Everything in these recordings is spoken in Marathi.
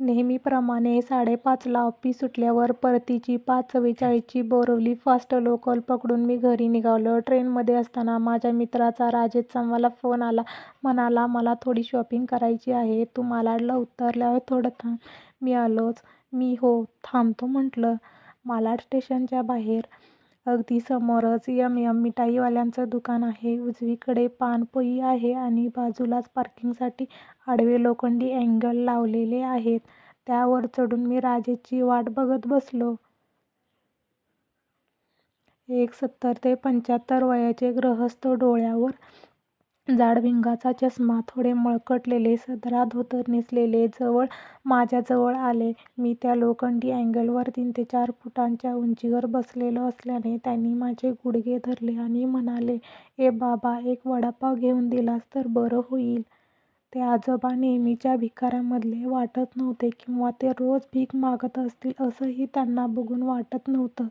नेहमीप्रमाणे साडेपाचला ऑफिस सुटल्यावर परतीची पाच चव्वेचाळीसची बोरिवली फास्ट लोकल पकडून मी घरी निघालो. ट्रेनमध्ये असताना माझ्या मित्राचा राजेशचा मला फोन आला. म्हणाला, मला थोडी शॉपिंग करायची आहे. तू मालाडला उतरल्यावर थोडं थांब. मी आलोच. मी हो, थांबतो म्हटलं. मालाड स्टेशनच्या बाहेर अगदी समोरच यम यम मिठाईवाल्यांचं दुकान आहे. उजवीकडे पानपोई आहे आणि बाजूलाच पार्किंगसाठी आडवे लोखंडी अँगल लावलेले आहेत. त्यावर चढून मी राजेची वाट बघत बसलो. एक सत्तर ते पंच्याहत्तर वयाचे गृहस्थ. डोळ्यावर जाडभिंगाचा चष्मा. थोडे मळकटलेले. सदरा धोतर नेसलेले. जवळ माझ्याजवळ आले. मी त्या लोखंडी अँगलवर तीन ते चार फुटांच्या उंचीवर बसलेलो असल्याने त्यांनी माझे गुडघे धरले आणि म्हणाले, ए बाबा, एक वडापाव घेऊन दिलास तर बरं होईल. ते आजोबा नेहमीच्या भिकाऱ्यांमधले वाटत नव्हते किंवा ते रोज भीक मागत असतील असंही त्यांना बघून वाटत नव्हतं.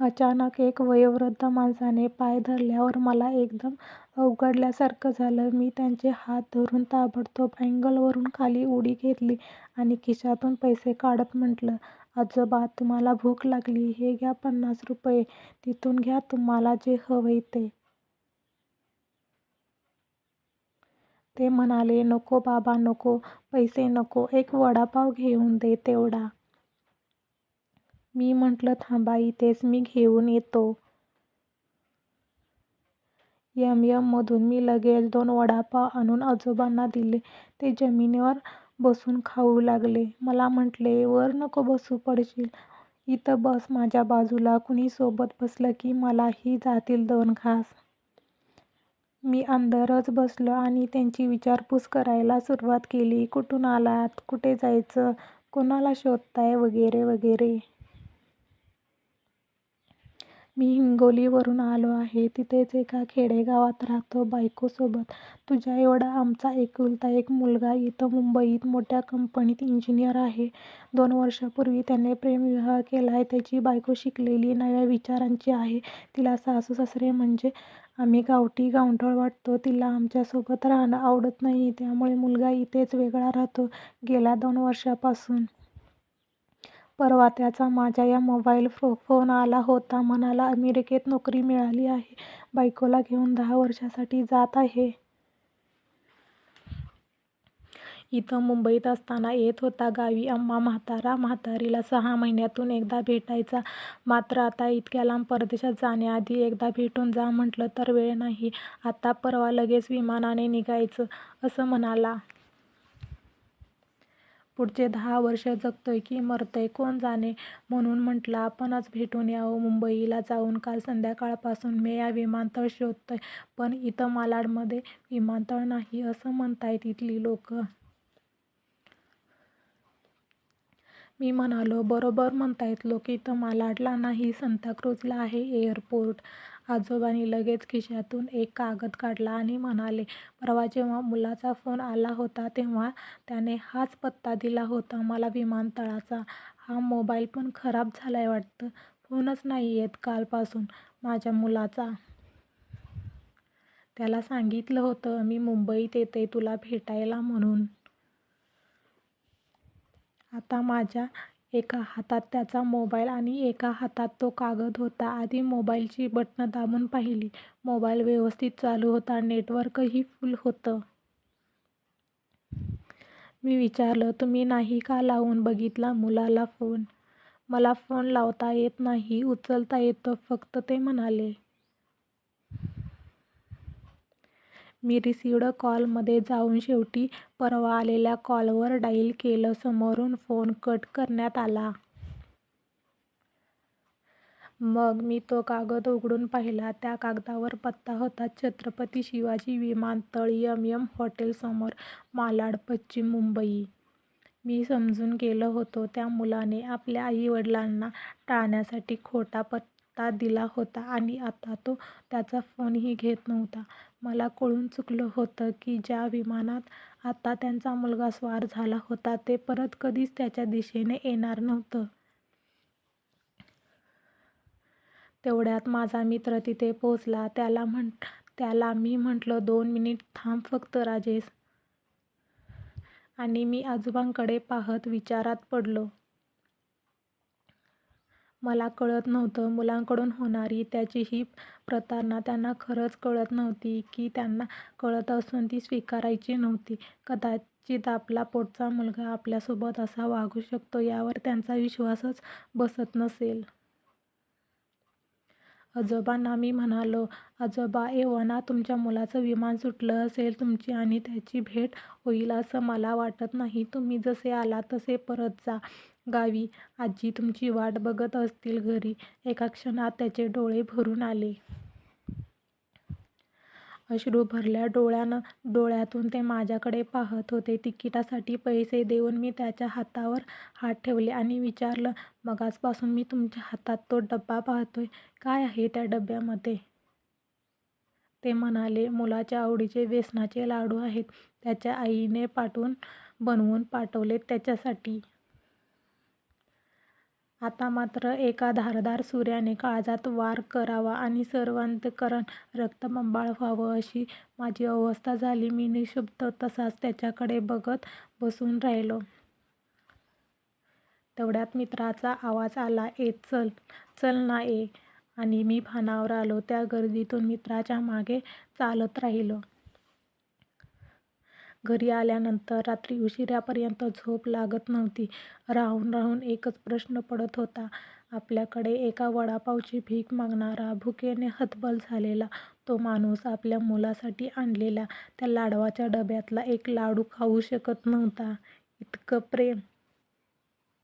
अचानक एक वयोवृद्ध माणसाने पाय धरल्यावर मला एकदम अवघडल्यासारखं झालं. मी त्यांचे हात धरून ताबडतोब अँगलवरून खाली उडी घेतली आणि खिशातून पैसे काढत म्हटलं, आजोबा, तुम्हाला भूक लागली हे घ्या पन्नास रुपये. तिथून घ्या तुम्हाला जे हवंय ते. ते म्हणाले, नको बाबा नको. पैसे नको. एक वडापाव घेऊन दे तेवढा. मी म्हटलं, थांबा इथेच. मी घेऊन येतो. यम यममधून मी लगेच दोन वडापाव आणून आजोबांना दिले. ते जमिनीवर बसून खाऊ लागले. मला म्हटले, वर नको बसू, पडशील. इथं बस माझ्या बाजूला. कुणी सोबत बसलं की मलाही जातील दोन घास. मी अंदरच बसलो आणि त्यांची विचारपूस करायला सुरुवात केली. कुठून आलात? कुठे जायचं? कोणाला शोधताय? वगैरे वगैरे. मी हिंगोलीवरून आलो आहे. तिथेच एका खेडेगावात राहतो बायकोसोबत. तुझ्या एवढा आमचा एकुलता एक मुलगा इथं मुंबईत मोठ्या कंपनीत इंजिनियर आहे. दोन वर्षापूर्वी त्याने प्रेमविवाह केला आहे त्याची बायको शिकलेली, नव्या विचारांची आहे. तिला सासू-सासरे म्हणजे आम्ही गावठी गावठळ वाटतो. तिला आमच्यासोबत राहणं आवडत नाही. त्यामुळे मुलगा इथेच वेगळा राहतो गेल्या दोन वर्षापासून परवा त्याचा माझ्या या मोबाईल फो फोन आला होता. म्हणाला, अमेरिकेत नोकरी मिळाली आहे. बायकोला घेऊन दहा वर्षांसाठी जात आहे. इथं मुंबईत असताना येत होता गावी. अम्मा म्हातारा. म्हातारीला सहा महिन्यातून एकदा भेटायचा. मात्र आता इतक्या लांब परदेशात जाण्याआधी एकदा भेटून जा म्हटलं तर वेळ नाही. आता परवा लगेच विमानाने निघायचं, असं म्हणाला. पुढचे दहा वर्ष जगतोय की मरतोय कोण जाणे. म्हणून म्हटलं आपणच भेटून यावं. मुंबईला जाऊन काल संध्याकाळपासून मेया विमानतळ शोधतोय. पण इथं मालाडमध्ये विमानतळ नाही, असं म्हणतायत इथली लोकं. मी म्हणालो, बरोबर म्हणतायत लोक. इथं मालाडला नाही, संताक्रूजला आहे एअरपोर्ट. आजोबांनी लगेच खिशातून एक कागद काढला आणि म्हणाले, परवा जेव्हा मुलाचा फोन आला होता तेव्हा त्याने हाच पत्ता दिला होता मला विमानतळाचा. हा मोबाईल पण खराब झाला आहे वाटतं. फोनच नाही येत कालपासून माझ्या मुलाचा. त्याला सांगितलं होतं मी मुंबईत येते तुला भेटायला म्हणून. आता माझ्या एका हातात त्याचा मोबाईल आणि एका हातात तो कागद होता. आधी मोबाईलची बटणं दाबून पाहिली. मोबाईल व्यवस्थित चालू होता. नेटवर्कही फुल होतं. मी विचारलं, तुम्ही नाही का लावून बघितला मुलाला फोन? मला फोन लावता येत नाही, उचलता येतो फक्त, ते म्हणाले. मी रिसिव्हड कॉलमध्ये जाऊन शेवटी परवा आलेल्या कॉलवर डाईल केलं. समोरून फोन कट करण्यात आला. मग मी तो कागद उघडून पाहिला. त्या कागदावर पत्ता होता छत्रपती शिवाजी विमानतळ, एम. एम. हॉटेलसमोर, मालाड, पश्चिम मुंबई. मी समजून गेलो होतो. त्या मुलाने आपल्या आई-वडिलांना टाळण्यासाठी खोटा पत्ता दिला होता आणि आता तो त्याचा फोनही घेत नव्हता. मला कळून चुकलं होतं की ज्या विमानात आता त्यांचा मुलगा स्वार झाला होता ते परत कधीच त्याच्या दिशेने येणार नव्हतं. तेवढ्यात माझा मित्र तिथे पोहोचला. त्याला मी म्हटलं, दोन मिनिटं थांब फक्त राजेश. आणि मी आजोबांकडे पाहत विचारात पडलो. मला कळत नव्हतं मुलांकडून होणारी त्याची ही प्रतारणा त्यांना खरंच कळत नव्हती की त्यांना कळत असून ती स्वीकारायची नव्हती. कदाचित आपला पोटचा मुलगा आपल्यासोबत असा वागू शकतो यावर त्यांचा विश्वासच बसत नसेल. आजोबांना मी म्हणालो, आजोबा एव्हाना तुमच्या मुलाचं विमान सुटलं असेल तुमची आणि त्याची भेट होईल असं मला वाटत नाही. तुम्ही जसे आलात तसे परत जा गावी. आजी तुमची वाट बघत असतील घरी. एका क्षणात त्याचे डोळे भरून आले. अश्रू भरल्या डोळ्यानं डोळ्यातून ते माझ्याकडे पाहत होते. तिकिटासाठी पैसे देऊन मी त्याच्या हातावर हात ठेवले आणि विचारलं, मगाचपासून मी तुमच्या हातात तो डबा पाहतोय. काय आहे त्या डब्यामध्ये? ते म्हणाले, मुलाच्या आवडीचे बेसनाचे लाडू आहेत. त्याच्या आईने पाठवून बनवून पाठवलेत त्याच्यासाठी. आता मात्र एका धारदार सूर्याने काळजात वार करावा आणि सर्वांतःकरण रक्तबंबाळ व्हावं अशी माझी अवस्था झाली. मी निशब्द तसाच त्याच्याकडे बघत बसून राहिलो. तेवढ्यात मित्राचा आवाज आला, ए चल चल ना ये. आणि मी पानावर आलो. त्या गर्दीतून मित्राच्या मागे चालत राहिलो. घरी आल्यानंतर रात्री उशिरापर्यंत झोप लागत नव्हती. राहून राहून एकच प्रश्न पडत होता. आपल्याकडे एका वडापावची भीक मागणारा, भुकेने हतबल झालेला तो माणूस आपल्या मुलासाठी आणलेला त्या लाडवाच्या डब्यातला एक लाडू खाऊ शकत नव्हता. इतकं प्रेम